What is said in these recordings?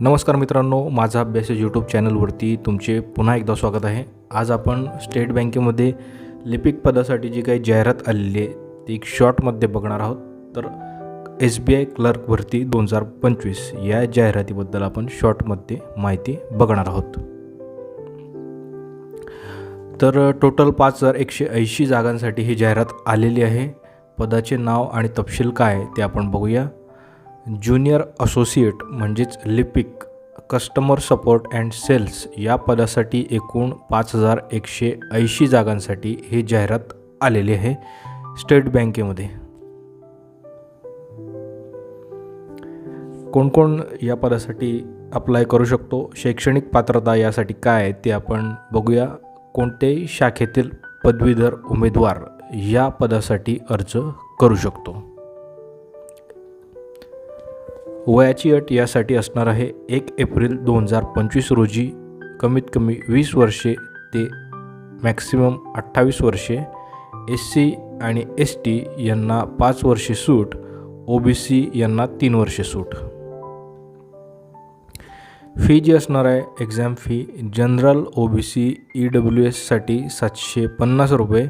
नमस्कार मित्रांनो माझा अभ्यास यूट्यूब चॅनलवरती तुमचे पुन्हा एकदा स्वागत आहे. आज आपण स्टेट बँकेमध्ये लिपिक पदासाठी जी काही जाहिरात आलेली आहे ती एक शॉर्टमध्ये बघणार आहोत. तर एस बी आय क्लर्क भरती दोन हजार पंचवीस या जाहिरातीबद्दल आपण शॉर्टमध्ये माहिती बघणार आहोत. तर टोटल पाच हजार एकशे ऐंशी जागांसाठी ही जाहिरात आलेली आहे. पदाचे नाव आणि तपशील काय आहे ते आपण बघूया. ज्युनियर असोसिएट म्हणजेच लिपिक कस्टमर सपोर्ट अँड सेल्स या पदासाठी एकूण पाच हजार एकशे ऐंशी जागांसाठी ही जाहिरात आलेली आहे स्टेट बँकेमध्ये. कोण कोण या पदासाठी अप्लाय करू शकतो शैक्षणिक पात्रता यासाठी काय आहे ते आपण बघूया. कोणत्याही शाखेतील पदवीधर उमेदवार या पदासाठी अर्ज करू शकतो. वयाची अट यासाठी असणार आहे. एक एप्रिल दोन हजार पंचवीस रोजी कमीत कमी वीस वर्षे ते मॅक्सिमम अठ्ठावीस वर्षे एस सी आणि एस टी यांना पाच वर्षे सूट ओ बी सी यांना तीन वर्षे सूट. फी जी असणार आहे exam fee general O B C E W एससाठी सातशे पन्नास रुपये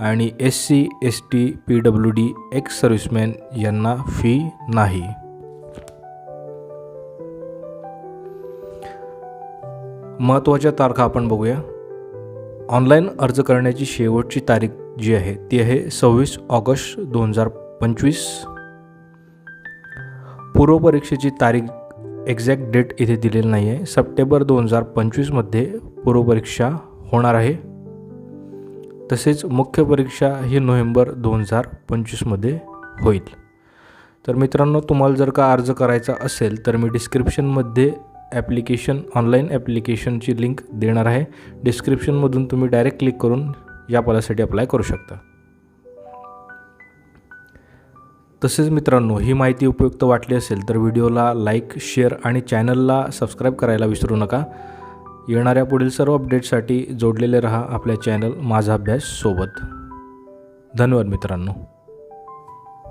आणि S C S T P W D ex serviceman यांना फी नाही. महत्त्वाच्या तारखा आपण बघूया. ऑनलाईन अर्ज करण्याची शेवटची तारीख जी आहे ती आहे सव्वीस ऑगस्ट दोन हजार पंचवीस. पूर्वपरीक्षेची तारीख एक्झॅक्ट डेट इथे दिलेली नाही आहे सप्टेंबर दोन हजार पंचवीसमध्ये पूर्वपरीक्षा होणार आहे. तसेच मुख्य परीक्षा ही नोव्हेंबर दोन हजार पंचवीसमध्ये होईल. तर मित्रांनो तुम्हाला जर का अर्ज करायचा असेल तर मी डिस्क्रिप्शनमध्ये ॲप्लिकेशन ऑनलाईन ॲप्लिकेशनची लिंक देणार आहे. डिस्क्रिप्शनमधून तुम्ही डायरेक्ट क्लिक करून या पदासाठी अप्लाय करू शकता. तसेच मित्रांनो ही माहिती उपयुक्त वाटली असेल तर व्हिडिओला लाईक शेअर आणि चॅनलला सबस्क्राईब करायला विसरू नका. येणाऱ्या पुढील सर्व अपडेटसाठी जोडलेले रहा आपल्या चॅनल माझा अभ्यास सोबत. धन्यवाद मित्रांनो.